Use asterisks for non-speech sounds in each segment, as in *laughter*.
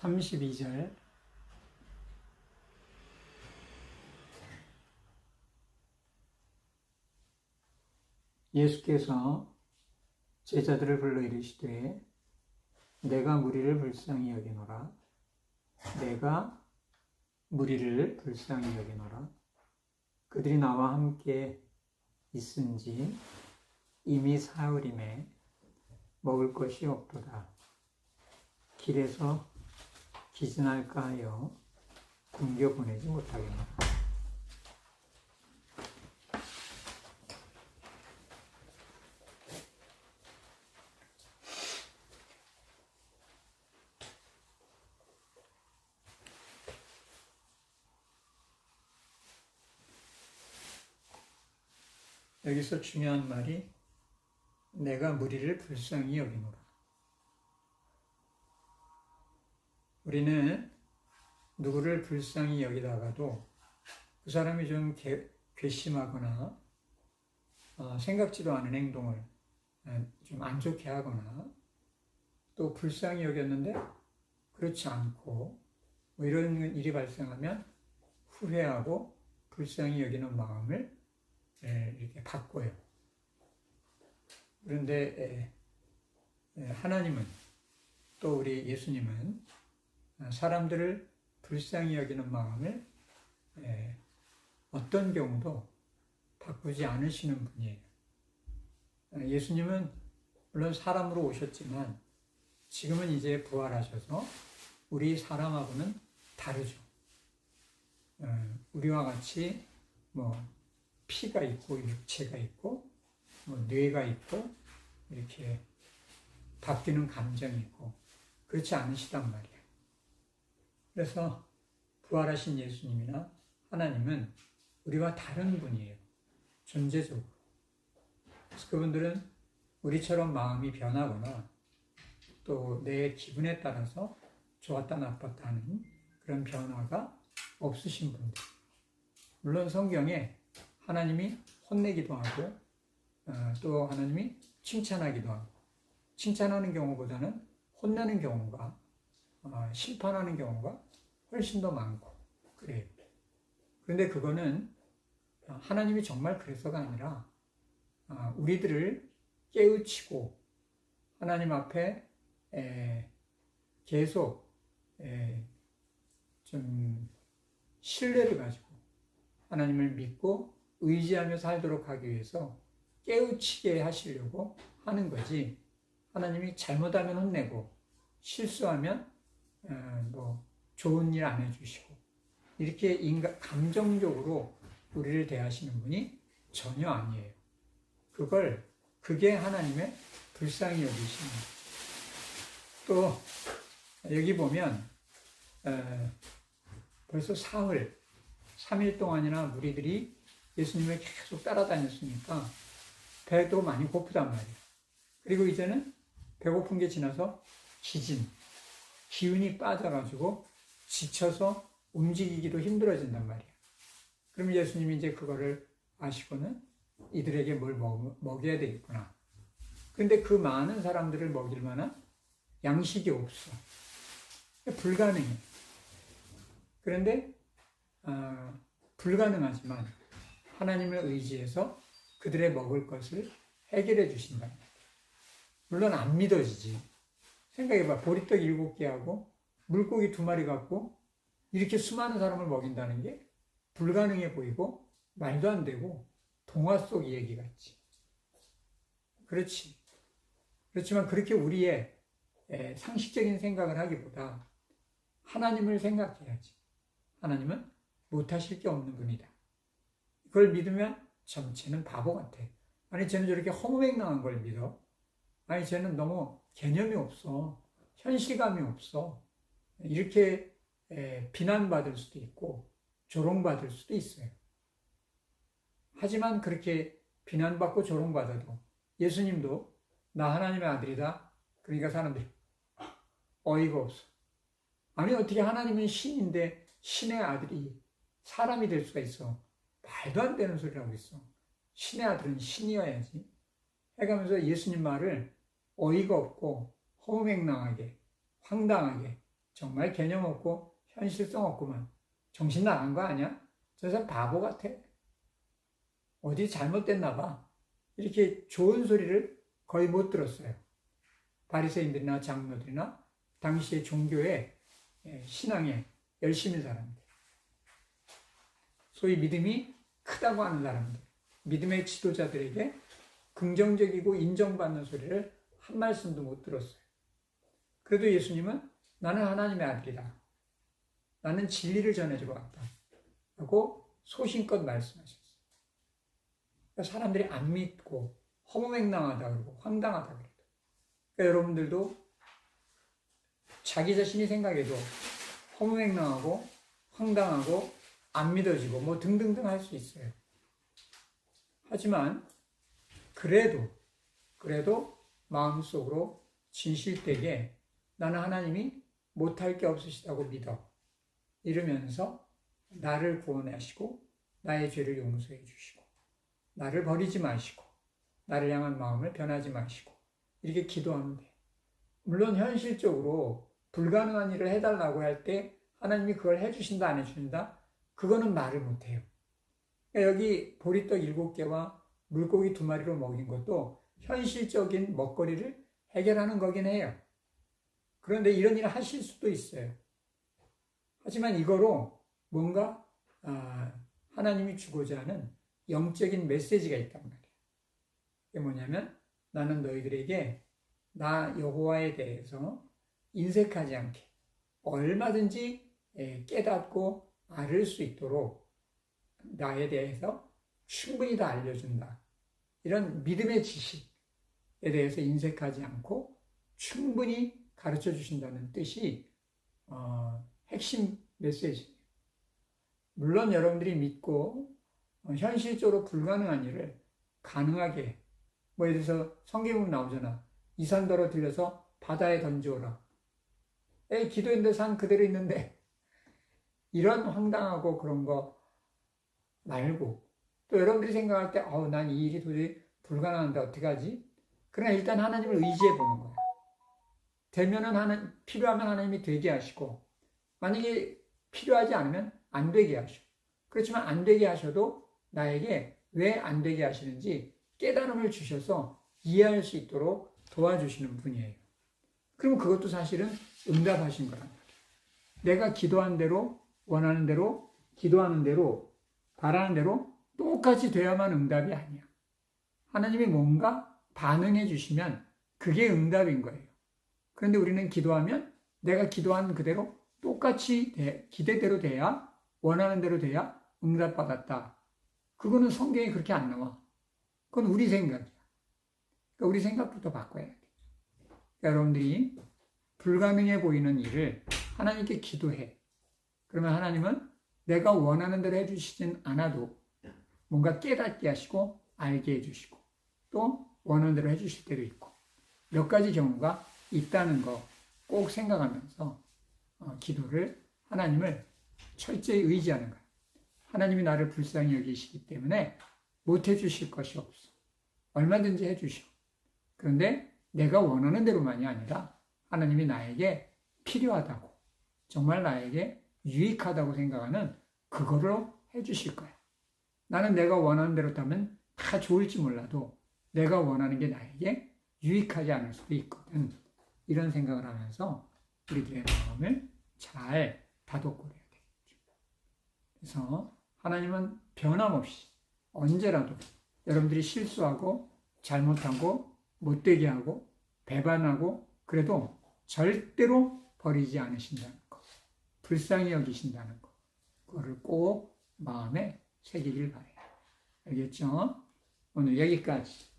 32절. 예수께서 제자들을 불러 이르시되 내가 무리를 불쌍히 여기노라. 내가 무리를 불쌍히 여기노라. 그들이 나와 함께 있은지 이미 사흘임에 먹을 것이 없도다. 길에서 기진할까 하여 굶겨 보내지 못하겠노라 여기서 중요한 말이 내가 무리를 불쌍히 여기노라. 우리는 누구를 불쌍히 여기다가도 그 사람이 좀 개, 괘씸하거나 어, 생각지도 않은 행동을 어, 좀안 좋게 하거나 또 불쌍히 여겼는데 그렇지 않고 뭐 이런 일이 발생하면 후회하고 불쌍히 여기는 마음을 예, 이렇게 바꿔요. 그런데 예, 예, 하나님은 또 우리 예수님은 사람들을 불쌍히 여기는 마음을 예, 어떤 경우도 바꾸지 않으시는 분이에요. 예수님은 물론 사람으로 오셨지만 지금은 이제 부활하셔서 우리 사람하고는 다르죠. 어, 우리와 같이 뭐 피가 있고 육체가 있고 뭐 뇌가 있고 이렇게 바뀌는 감정이 있고 그렇지 않으시단 말이에요. 그래서 부활하신 예수님이나 하나님은 우리와 다른 분이에요. 존재적으로. 그분들은 우리처럼 마음이 변하거나 또 내 기분에 따라서 좋았다 나빴다 하는 그런 변화가 없으신 분들. 물론 성경에 하나님이 혼내기도 하고 어, 또 하나님이 칭찬하기도 하고 칭찬하는 경우보다는 혼내는 경우가 어, 심판하는 경우가 훨씬 더 많고 그래요. 그런데 그거는 하나님이 정말 그래서가 아니라 어, 우리들을 깨우치고 하나님 앞에 계속 좀 신뢰를 가지고 하나님을 믿고 의지하며 살도록 하기 위해서 깨우치게 하시려고 하는 거지. 하나님이 잘못하면 혼내고 실수하면 어, 뭐 좋은 일 안 해주시고 이렇게 인간 감정적으로 우리를 대하시는 분이 전혀 아니에요. 그걸 그게 하나님의 불쌍히 여기시는 또 여기 보면 어, 벌써 사흘 3일 동안이나 무리들이 예수님을 계속 따라다녔으니까 배도 많이 고프단 말이에요. 그리고 이제는 배고픈 게 지나서 기진, 기운이 빠져가지고 지쳐서 움직이기도 힘들어진단 말이에요. 그럼 예수님이 이제 그거를 아시고는 이들에게 뭘 먹, 먹여야 되겠구나. 근데 그 많은 사람들을 먹일 만한 양식이 없어. 불가능해. 그런데 어, 불가능하지만 하나님을 의지해서 그들의 먹을 것을 해결해 주신다. 물론 안 믿어지지. 생각해봐. 보리떡 일곱 개하고 물고기 두 마리 갖고 이렇게 수많은 사람을 먹인다는 게 불가능해 보이고 말도 안 되고 동화 속 이야기 같지. 그렇지. 그렇지만 그렇게 우리의 상식적인 생각을 하기보다 하나님을 생각해야지. 하나님은 못하실 게 없는 분이다. 그걸 믿으면 참 쟤는 바보 같아. 아니 쟤는 저렇게 허무맹랑한 걸 믿어. 아니 쟤는 너무 개념이 없어. 현실감이 없어. 이렇게 에, 비난받을 수도 있고 조롱받을 수도 있어요. 하지만 그렇게 비난받고 조롱받아도 예수님도 나 하나님의 아들이다. 그러니까 사람들이 어이가 없어. 아니 어떻게 하나님은 신인데 신의 아들이 사람이 될 수가 있어. 말도 안 되는 소리라고 있어. 신의 아들은 신이어야지. 해가면서 예수님 말을 어이가 없고 허무맹랑하게, 황당하게 정말 개념 없고 현실성 없구만. 정신 나간 거 아니야? 저 사람 바보 같아. 어디 잘못됐나 봐. 이렇게 좋은 소리를 거의 못 들었어요. 바리새인들이나 장로들이나 당시의 종교의 예, 신앙에 열심히 사람들. 소위 믿음이 크다고 하는 사람들. 믿음의 지도자들에게 긍정적이고 인정받는 소리를 한 말씀도 못 들었어요. 그래도 예수님은 나는 하나님의 아들이다. 나는 진리를 전해주러 왔다. 하고 소신껏 말씀하셨어요. 그러니까 사람들이 안 믿고 허무맹랑하다 그러고 황당하다 그래도. 그러니까 여러분들도 자기 자신이 생각해도 허무맹랑하고 황당하고 안 믿어지고 뭐 등등등 할 수 있어요. 하지만 그래도 그래도 마음속으로 진실되게 나는 하나님이 못할 게 없으시다고 믿어. 이러면서 나를 구원하시고 나의 죄를 용서해 주시고 나를 버리지 마시고 나를 향한 마음을 변하지 마시고 이렇게 기도하면 돼. 물론 현실적으로 불가능한 일을 해달라고 할 때 하나님이 그걸 해주신다 안 해주신다 그거는 말을 못해요. 그러니까 여기 보리떡 일곱 개와 물고기 두 마리로 먹인 것도 현실적인 먹거리를 해결하는 거긴 해요. 그런데 이런 일을 하실 수도 있어요. 하지만 이거로 뭔가 아, 하나님이 주고자 하는 영적인 메시지가 있단 말이에요. 이게 뭐냐면 나는 너희들에게 나 여호와에 대해서 인색하지 않게 얼마든지 예, 깨닫고 알을 수 있도록 나에 대해서 충분히 다 알려준다. 이런 믿음의 지식에 대해서 인색하지 않고 충분히 가르쳐 주신다는 뜻이 어, 핵심 메시지. 물론 여러분들이 믿고 어, 현실적으로 불가능한 일을 가능하게 뭐 예를 들어서 성경은 나오잖아. 이산더러 들려서 바다에 던져오라. 에 기도했는데 산 그대로 있는데 *laughs* 이런 황당하고 그런 거 말고 또 여러분들이 생각할 때 어우 난 이 일이 도저히 불가능한데 어떻게 하지? 그러나 일단 하나님을 의지해 보는 거야. 되면은 하는 필요하면 하나님이 되게 하시고 만약에 필요하지 않으면 안 되게 하시고 그렇지만 안 되게 하셔도 나에게 왜 안 되게 하시는지 깨달음을 주셔서 이해할 수 있도록 도와주시는 분이에요. 그럼 그것도 사실은 응답하신 거란 말이에요. 내가 기도한 대로 원하는 대로 기도하는 대로 바라는 대로 똑같이 돼야만 응답이 아니야. 하나님이 뭔가 반응해 주시면 그게 응답인 거예요. 그런데 우리는 기도하면 내가 기도한 그대로 똑같이 돼, 기대대로 돼야 원하는 대로 돼야 응답받았다. 그거는 성경에 그렇게 안 나와. 그건 우리 생각이야. 그러니까 우리 생각부터 바꿔야 돼. 그러니까 여러분들이 불가능해 보이는 일을 하나님께 기도해. 그러면 하나님은 내가 원하는 대로 해주시진 않아도 뭔가 깨닫게 하시고 알게 해주시고 또 원하는 대로 해주실 때도 있고 몇 가지 경우가 있다는 거 꼭 생각하면서 어, 기도를 하나님을 철저히 의지하는 거예요. 하나님이 나를 불쌍히 여기시기 때문에 못 해주실 것이 없어. 얼마든지 해주셔. 그런데 내가 원하는 대로만이 아니라 하나님이 나에게 필요하다고, 정말 나에게 유익하다고 생각하는 그거로 해주실 거야. 나는 내가 원하는 대로 타면 다 좋을지 몰라도 내가 원하는 게 나에게 유익하지 않을 수도 있거든. 이런 생각을 하면서 우리들의 마음을 잘 다독거려야 되겠죠. 그래서 하나님은 변함없이 언제라도 여러분들이 실수하고 잘못하고 못되게 하고 배반하고 그래도 절대로 버리지 않으신다는 거. 불쌍히 여기신다는 거. 그거를 꼭 마음에 새기길 바래요. 알겠죠? 오늘 여기까지.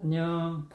안녕.